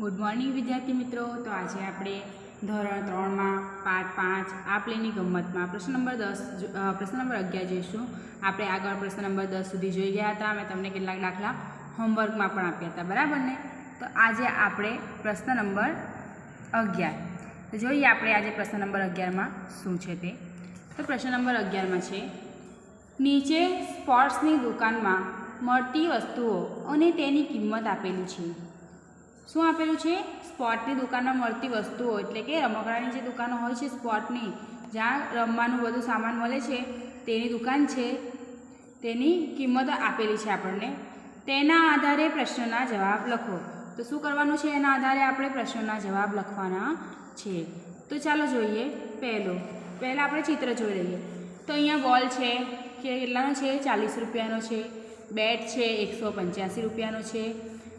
Good morning વિદ્યાર્થી મિત્રો. તો આજે આપણે ધોરણ ત્રણમાં પાઠ પાંચ આપલેની ગમતમાં પ્રશ્ન નંબર દસ પ્રશ્ન નંબર અગિયાર જોઈશું. આપણે આગળ પ્રશ્ન નંબર દસ સુધી જોઈ ગયા હતા. અમે તમને કેટલાક દાખલા હોમવર્કમાં પણ આપ્યા હતા. બરાબર ને? તો આજે આપણે પ્રશ્ન નંબર અગિયાર. તો જોઈએ આપણે આજે પ્રશ્ન નંબર અગિયારમાં શું છે તે. તો પ્રશ્ન નંબર અગિયારમાં છે, નીચે સ્પોર્ટ્સની દુકાનમાં મળતી વસ્તુઓ અને તેની કિંમત આપેલી છે. શું આપેલું છે? સ્પોર્ટની દુકાનમાં મળતી વસ્તુઓ, એટલે કે રમકડાની જે દુકાનો હોય છે સ્પોર્ટની જ્યાં રમવાનું બધું સામાન મળે છે, તેની દુકાન છે. તેની કિંમત આપેલી છે આપણને. તેના આધારે પ્રશ્નના જવાબ લખો. તો શું કરવાનું છે? એના આધારે આપણે પ્રશ્નોના જવાબ લખવાના છે. તો ચાલો જોઈએ પહેલો. પહેલાં આપણે ચિત્ર જોઈ લઈએ. તો અહીંયા બોલ છે, કે કેટલાનો છે? ચાલીસ રૂપિયાનો છે. બેટ છે, એકસો પંચ્યાસી રૂપિયાનો છે.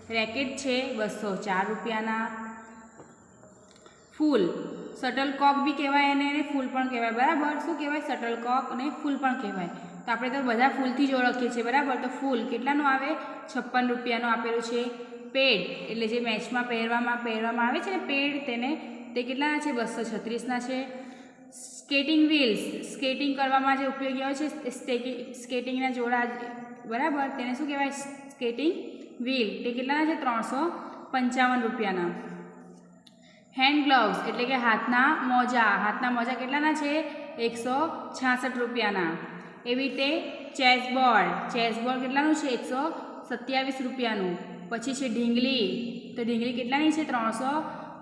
રેકેટ છે બસો ચાર રૂપિયાના. ફૂલ શટલકોક બી કહેવાય એને અને ફૂલ પણ કહેવાય, બરાબર? શું કહેવાય? શટલકોક અને ફૂલ પણ કહેવાય. તો આપણે તો બધા ફૂલથી જ ઓળખીએ છીએ, બરાબર? તો ફૂલ કેટલાનું આવે? છપ્પન રૂપિયાનું આપેલું છે. પેડ, એટલે જે મેચમાં પહેરવામાં પહેરવામાં આવે છે ને પેડ, તેને તે કેટલાના છે? બસો છત્રીસના છે. સ્કેટિંગ વ્હીલ્સ, સ્કેટિંગ કરવામાં જે ઉપયોગી હોય છે સ્કેટિંગના જોડા, બરાબર? તેને શું કહેવાય? સ્કેટિંગ વ્હીલ તે કેટલાના છે? ત્રણસો પંચાવન રૂપિયાના. હેન્ડ ગ્લવ્સ એટલે કે હાથના મોજા. હાથના મોજા કેટલાના છે? એકસો છાસઠ રૂપિયાના. એવી રીતે ચેસબોર્ડ ચેસબોર્ડ કેટલાનું છે? એકસો સત્યાવીસ રૂપિયાનું. પછી છે ઢીંગલી. તો ઢીંગલી કેટલાની છે? ત્રણસો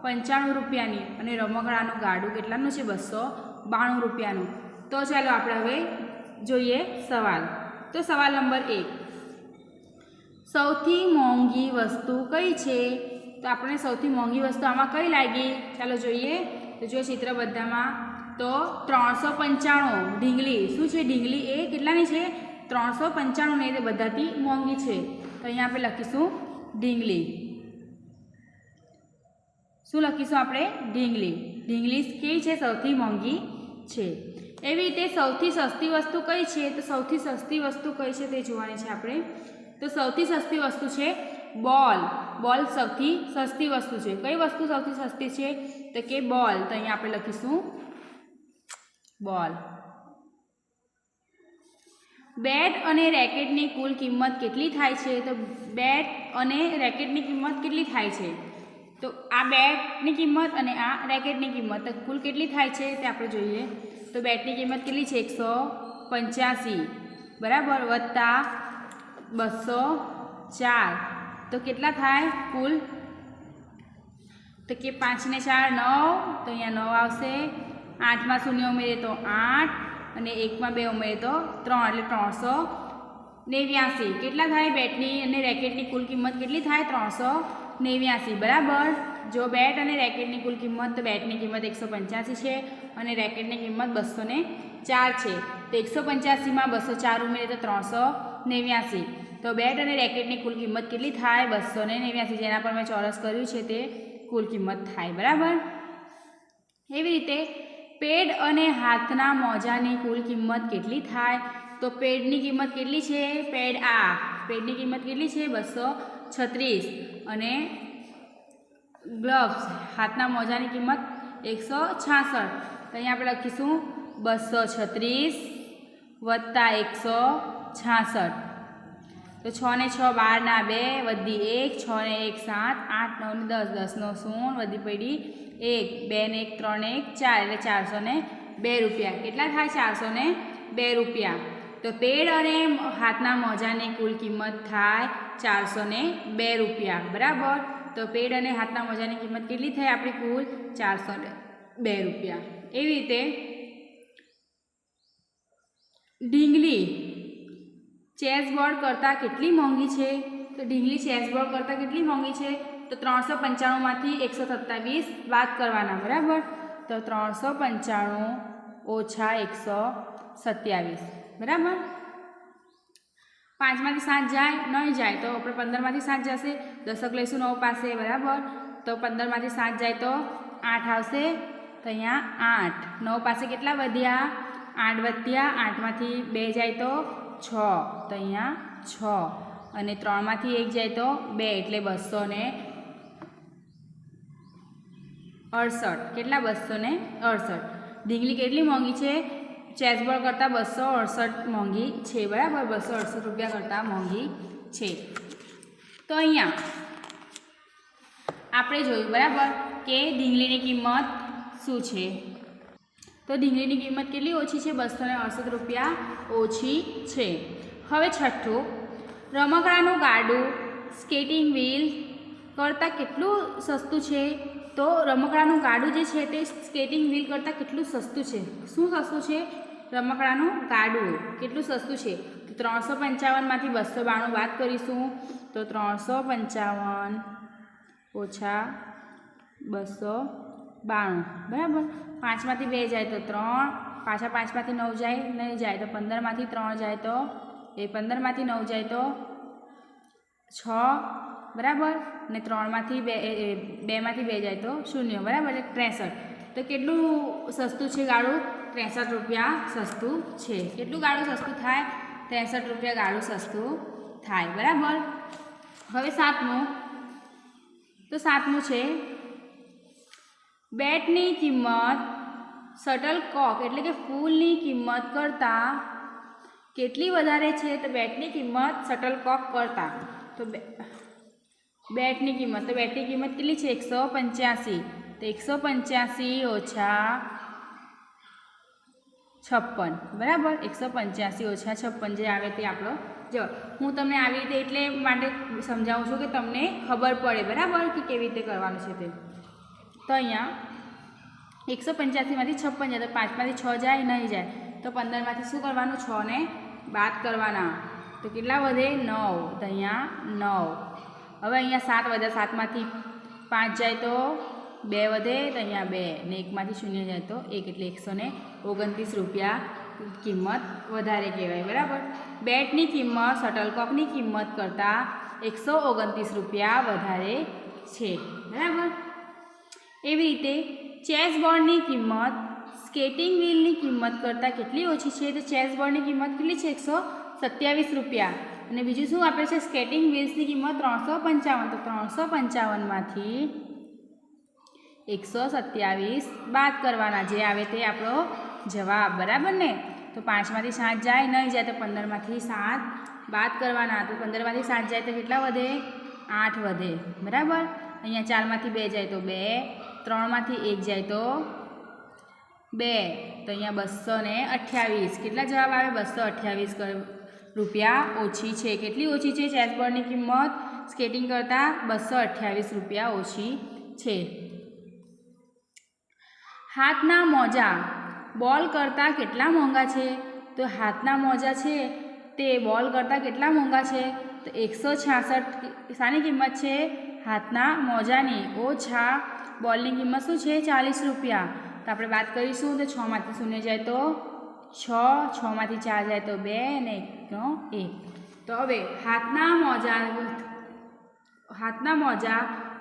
પંચાણું રૂપિયાની. અને રમકડાનું ગાડું કેટલાનું છે? બસો બાણું રૂપિયાનું. તો ચાલો આપણે હવે જોઈએ સવાલ. તો સવાલ નંબર એક. સૌથી મોંઘી વસ્તુ કઈ છે? તો આપણે સૌથી મોંઘી વસ્તુ આમાં કઈ લાગી? ચાલો જોઈએ. તો જો ચિત્ર બધામાં. તો ત્રણસો પંચાણું ઢીંગલી. શું છે ઢીંગલી? એ કેટલાની છે? ત્રણસો પંચાણું ને એ બધાથી મોંઘી છે. તો અહીંયા આપણે લખીશું ઢીંગલી. શું લખીશું આપણે? ઢીંગલી. ઢીંગલી કેવી છે? સૌથી મોંઘી છે. એવી રીતે સૌથી સસ્તી વસ્તુ કઈ છે? તો સૌથી સસ્તી વસ્તુ કઈ છે તે જોવાની છે આપણે. તો સૌથી સસ્તી વસ્તુ છે બોલ. બોલ સૌથી સસ્તી વસ્તુ છે. કઈ વસ્તુ સૌથી સસ્તી છે? તો કે બોલ. તો અહીંયા આપણે લખીશું. બોલ. બેટ અને રેકેટની કુલ કિંમત કેટલી થાય છે? તો બેટ અને રેકેટની કિંમત કેટલી થાય છે? તો આ બેટની કિંમત અને આ રેકેટની કિંમત કુલ કેટલી થાય છે તે આપણે જોઈએ. તો બેટની કિંમત કેટલી છે? એકસો પંચ્યાસી. બરાબર? વત્તા બસો ચાર. તો કેટલા થાય કુલ? તો કે પાંચને ચાર નવ, તો અહીંયા નવ આવશે. આઠમાં શૂન્ય ઉમેરીએ તો આઠ અને એકમાં બે ઉમેરીએ તો ત્રણ, એટલે ત્રણસો નેવ્યાસી. કેટલા થાય બેટની અને રેકેટની કુલ કિંમત કેટલી થાય? ત્રણસો નેવ્યાસી. બરાબર? જો બેટ અને રેકેટની કુલ કિંમત, તો બેટની કિંમત એકસો પંચ્યાસી છે અને રેકેટની કિંમત બસો ચાર છે. તો એકસો પંચ્યાસીમાં બસો ચાર ઉમેરીએ તો ત્રણસો નેવ્યાસી. તો બેટ અને રેકેટની કુલ કિંમત કેટલી થાય? બસો ને નેવ્યાસી. જેના પર મેં ચોરસ કર્યું છે તે કુલ કિંમત થાય, બરાબર? એવી રીતે પેડ અને હાથના મોજાની કુલ કિંમત કેટલી થાય? તો પેડની કિંમત કેટલી છે? પેડ આ. પેડની કિંમત કેટલી છે? બસો છત્રીસ. અને ગ્લવ્સ હાથના મોજાની કિંમત એકસો છાસઠ. તો અહીંયા આપણે લખીશું બસો છત્રીસ વત્તા એકસો છાસઠ. તો છ ને છ બારના બે, વધી એક, છ ને એક, સાત, આઠ, નવ ને દસ દસનો શૂન્ય વધી પડી એક, બે ને એક, ત્રણ એક, ચાર, એટલે ચારસો ને બે રૂપિયા. કેટલા થાય ચારસો ને બે રૂપિયા? તો પેડ અને હાથના મોજાની કુલ કિંમત થાય ચારસો ને બે રૂપિયા. બરાબર? તો પેડ અને હાથના મોજાની કિંમત કેટલી થાય આપણી કુલ? ચારસો ને બે રૂપિયા. એવી રીતે ઢીંગલી ચેસબોર્ડ કરતાં કેટલી મોંઘી છે? તો ઢીંગલી ચેસબોર્ડ કરતાં કેટલી મોંઘી છે? તો ત્રણસો પંચાણુંમાંથી એકસો સત્તાવીસ બાદ કરવાના, બરાબર? તો ત્રણસો પંચાણું ઓછા એકસો સત્યાવીસ, બરાબર? પાંચમાંથી સાત જાય નહીં જાય, તો આપણે પંદરમાંથી સાત જશે, દશક લઈશું નવ પાસે, બરાબર? તો પંદરમાંથી સાત જાય તો આઠ આવશે, તો અહીંયા આઠ. નવ પાસે કેટલા વધ્યા? આઠ વધ્યા, આઠમાંથી બે જાય તો છ. તો અહીંયા છ. અને ત્રણમાંથી એક જાય તો બે, એટલે બસો ને અડસઠ. કેટલા? બસો ને અડસઠ. ઢીંગલી કેટલી મોંઘી છે? ચેસબોર્ડ કરતાં બસો અડસઠ મોંઘી છે, બરાબર? બસો અડસઠ રૂપિયા કરતાં મોંઘી છે. તો અહીંયા આપણે જોયું, બરાબર? કે ઢીંગલીની કિંમત શું છે? તો ડીંગળીની કિંમત કેટલી ઓછી છે? બસો અડસઠ રૂપિયા ઓછી છે. હવે છઠ્ઠું. રમકડાનું ગાડું, સ્કેટિંગ વ્હીલ કરતાં કેટલું સસ્તું છે? તો રમકડાનું ગાડું જે છે તે સ્કેટિંગ વ્હીલ કરતાં કેટલું સસ્તું છે? શું સસ્તું છે? રમકડાનું ગાડું કેટલું સસ્તું છે? તો ત્રણસો પંચાવનમાંથી બસો બાણું વાત કરીશું. તો ત્રણસો પંચાવન ઓછા બસો બાણું, બરાબર? પાંચમાંથી બે જાય તો ત્રણ, પાછા પાંચમાંથી નવ જાય, નહીં જાય તો પંદરમાંથી ત્રણ જાય તો એ પંદરમાંથી નવ જાય તો છ, બરાબર? ને ત્રણમાંથી બે બેમાંથી બે જાય તો શૂન્ય, બરાબર? એટલે ત્રેસઠ. તો કેટલું સસ્તું છે ગાળું? ત્રેસઠ રૂપિયા સસ્તું છે. કેટલું ગાળું સસ્તું થાય? ત્રેસઠ રૂપિયા ગાળું સસ્તું થાય, બરાબર? હવે સાતમું. તો સાતમું છે બેટની કિંમત શટલ કોક એટલે કે ફૂલની કિંમત કરતાં કેટલી વધારે છે? તો બેટની કિંમત શટલ કોક કરતાં. તો બેટની કિંમત, તો બેટની કિંમત કેટલી છે? એકસો પંચ્યાસી. તો એકસો પંચ્યાસી ઓછા છપ્પન. બરાબર? એકસો પંચ્યાસી ઓછા છપ્પન જે આવે તે આપણો જો, હું તમને આવી રીતે એટલે માટે સમજાવું છું કે તમને ખબર પડે. બરાબર? કે કેવી રીતે કરવાનું છે તે. તો અહીંયા એકસો પંચ્યાસીમાંથી છપ્પન જાય, તો પાંચમાંથી છ જાય, નહીં જાય. તો પંદરમાંથી શું કરવાનું? છને બાદ કરવાના. તો કેટલા વધે? નવ. તો અહીંયા નવ. હવે અહીંયા સાત વધે, સાતમાંથી પાંચ જાય તો બે વધે, તો અહીંયા બે ને એકમાંથી શૂન્ય જાય તો એક. એટલે એકસો ઓગણત્રીસ રૂપિયા કિંમત વધારે કહેવાય, બરાબર? બેટની કિંમત શટલકોકની કિંમત કરતાં એકસો ઓગણત્રીસ રૂપિયા વધારે છે, બરાબર? એવી રીતે ચેસ બોર્ડની કિંમત, સ્કેટિંગ વ્હીલની કિંમત કરતાં કેટલી ઓછી છે? તો ચેસ બોર્ડની કિંમત કેટલી છે? એકસો સત્યાવીસ રૂપિયા. અને બીજું શું આપે છે? સ્કેટિંગ વ્હીલ્સની કિંમત ત્રણસો પંચાવન. તો ત્રણસો પંચાવનમાંથી એકસો સત્યાવીસ બાદ કરવાના. જે આવે તે આપણો જવાબ. બરાબર ને? તો પાંચમાંથી સાત જાય, નહીં જાય તો પંદરમાંથી સાત બાદ કરવાના. તો પંદરમાંથી સાત જાય તો કેટલા વધે? આઠ વધે. બરાબર? અહીંયા ચારમાંથી બે જાય તો બે. ત્રણમાંથી એક જાય તો બે. તો અહીંયા બસો ને અઠ્યાવીસ. કેટલા જવાબ આવે? બસો અઠ્યાવીસ રૂપિયા ઓછી છે. કેટલી ઓછી છે? ચેસબોર્ડની કિંમત સ્કેટિંગ કરતાં બસો અઠ્યાવીસ રૂપિયા ઓછી છે. હાથના મોજા. બોલ કરતાં કેટલા મોંઘા છે? તો હાથના મોજા છે તે બોલ કરતાં કેટલા મોંઘા છે? તો એકસો છાસઠ. શાની કિંમત છે હાથના મોજાની. ઓછા બોલની કિંમત શું છે? ચાલીસ રૂપિયા. તો આપણે વાત કરીશું તો છમાંથી શૂન્ય જાય તો છ, છમાંથી ચાર જાય તો બે અને એકનો એક. તો હવે હાથના મોજા હાથના મોજા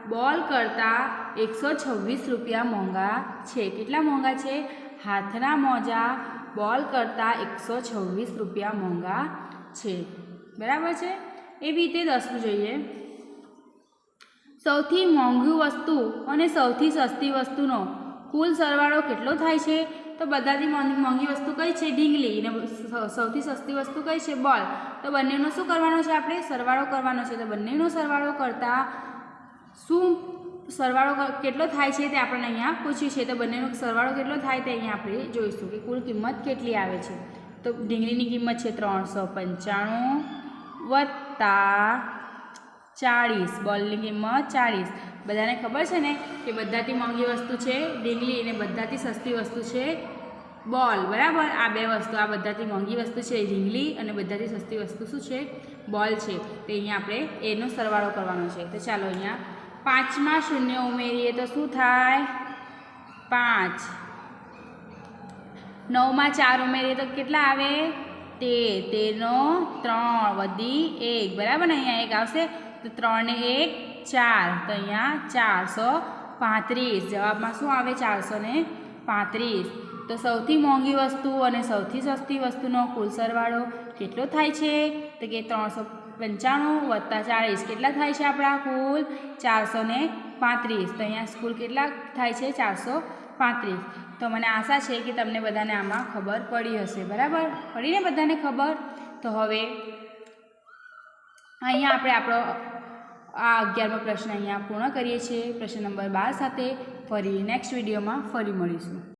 બોલ કરતાં એકસો છવ્વીસ રૂપિયા મોંઘા છે. કેટલા મોંઘા છે? હાથના મોજા બોલ કરતાં એકસો છવ્વીસ રૂપિયા મોંઘા છે. બરાબર છે? એવી રીતે દસમું જોઈએ. સૌથી મોંઘી વસ્તુ અને સૌથી સસ્તી વસ્તુનો કુલ સરવાળો કેટલો થાય છે? તો બધાથી મોંઘી વસ્તુ કઈ છે? ઢીંગલી. અને સૌથી સસ્તી વસ્તુ કઈ છે? બોલ. તો બંનેનો શું કરવાનો છે આપણે? સરવાળો કરવાનો છે. તો બંનેનો સરવાળો કરતાં શું સરવાળો કેટલો થાય છે તે આપણને અહીંયા પૂછ્યું છે. તો બંનેનો સરવાળો કેટલો થાય તે અહીંયા આપણે જોઈશું કે કુલ કિંમત કેટલી આવે છે. તો ઢીંગલીની કિંમત છે ત્રણસો પંચાણું વત્તા ચાળીસ, બોલની કિંમત ચાળીસ. બધાને ખબર છે ને કે બધાથી મોંઘી વસ્તુ છે ડીંગલી અને બધાથી સસ્તી વસ્તુ છે, બોલ. બરાબર? આ બે વસ્તુ, આ બધાથી મોંઘી વસ્તુ છે, ઢીંગલી અને બધાથી સસ્તી વસ્તુ શું છે? બોલ છે. તો અહીંયા આપણે એનો સરવાળો કરવાનો છે. તો ચાલો અહીંયા પાંચમાં શૂન્ય ઉમેરીએ તો શું થાય? પાંચ. નવમાં ચાર ઉમેરીએ તો કેટલા આવે? તેર. તેરનો ત્રણ વધી એક. બરાબર ને? અહીંયા એક આવશે. તો ત્રણને એક ચાર, તો અહીંયા ચારસો પાંત્રીસ. જવાબમાં શું આવે ચારસો પાંત્રીસ? તો સૌથી મોંઘી વસ્તુ અને સૌથી સસ્તી વસ્તુનો કુલ સરવાળો કેટલો થાય છે? તો કે ત્રણસો પંચાણું વત્તા ચાળીસ. કેટલા થાય છે આપણા કુલ? ચારસો ને પાંત્રીસ. તો અહીંયા સ્કૂલ કેટલા થાય છે? ચારસો પાંત્રીસ. તો મને આશા છે કે તમને બધાને આમાં ખબર પડી હશે. બરાબર? પડીને બધાને ખબર? તો હવે અહીંયા આપણે આપણો આ અગિયારમો પ્રશ્ન અહીંયા પૂર્ણ કરીએ છીએ. પ્રશ્ન નંબર બાર સાથે ફરી નેક્સ્ટ વિડીયોમાં ફરી મળીશું.